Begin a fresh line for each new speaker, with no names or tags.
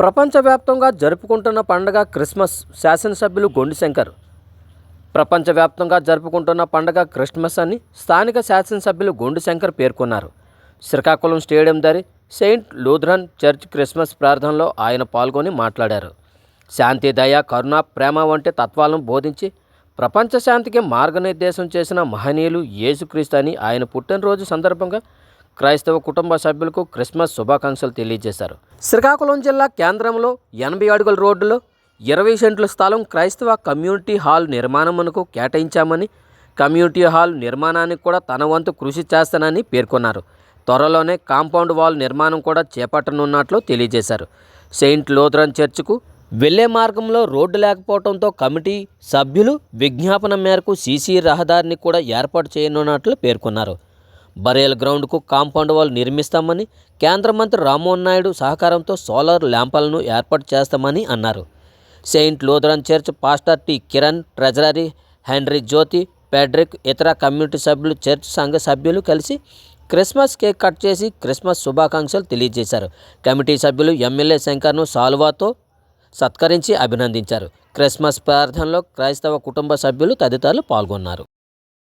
ప్రపంచవ్యాప్తంగా జరుపుకుంటున్న పండగ క్రిస్మస్ శాసనసభ్యులు గొండి శంకర్ ప్రపంచవ్యాప్తంగా జరుపుకుంటున్న పండగ క్రిస్మస్ అని స్థానిక శాసనసభ్యులు గొండి శంకర్ పేర్కొన్నారు. శ్రీకాకుళం స్టేడియం దారి సెయింట్ లూథరన్ చర్చ్ క్రిస్మస్ ప్రార్థనలో ఆయన పాల్గొని మాట్లాడారు. శాంతి దయ కరుణ ప్రేమ వంటి తత్వాలను బోధించి ప్రపంచ శాంతికి మార్గనిర్దేశం చేసిన మహనీయులు యేసుక్రీస్తు అని ఆయన పుట్టినరోజు సందర్భంగా క్రైస్తవ కుటుంబ సభ్యులకు క్రిస్మస్ శుభాకాంక్షలు తెలియజేశారు. శ్రీకాకుళం జిల్లా కేంద్రంలో ఎనభై అడుగుల రోడ్డులో ఇరవై సెంట్ల స్థలం క్రైస్తవ కమ్యూనిటీ హాల్ నిర్మాణమునకు కేటాయించామని కమ్యూనిటీ హాల్ నిర్మాణానికి కూడా తన వంతు కృషి చేస్తానని పేర్కొన్నారు. త్వరలోనే కాంపౌండ్ వాల్ నిర్మాణం కూడా చేపట్టనున్నట్లు తెలియజేశారు. సెయింట్ లోథరన్ చర్చ్కు వెళ్ళే మార్గంలో రోడ్డు లేకపోవడంతో కమిటీ సభ్యులు విజ్ఞాపన మేరకు సీసీ రహదారిని కూడా ఏర్పాటు చేయనున్నట్లు పేర్కొన్నారు. బరేల్ గ్రౌండ్కు కాంపౌండ్ వాల్ నిర్మిస్తామని కేంద్ర మంత్రి రామ్మోహన్ నాయుడు సహకారంతో సోలార్ ల్యాంపాలను ఏర్పాటు చేస్తామని అన్నారు. Saint Lutheran church pastor T. Kiran treasury Henry Jyothi Pedrick ఇతర కమ్యూనిటీ సభ్యులు చర్చ్ సంఘ సభ్యులు కలిసి క్రిస్మస్ కేక్ కట్ చేసి క్రిస్మస్ శుభాకాంక్షలు తెలియజేశారు. కమిటీ సభ్యులు ఎమ్మెల్యే శంకర్ను సాల్వాతో సత్కరించి అభినందించారు. క్రిస్మస్ ప్రార్థనలో క్రైస్తవ కుటుంబ సభ్యులు తదితరులు పాల్గొన్నారు.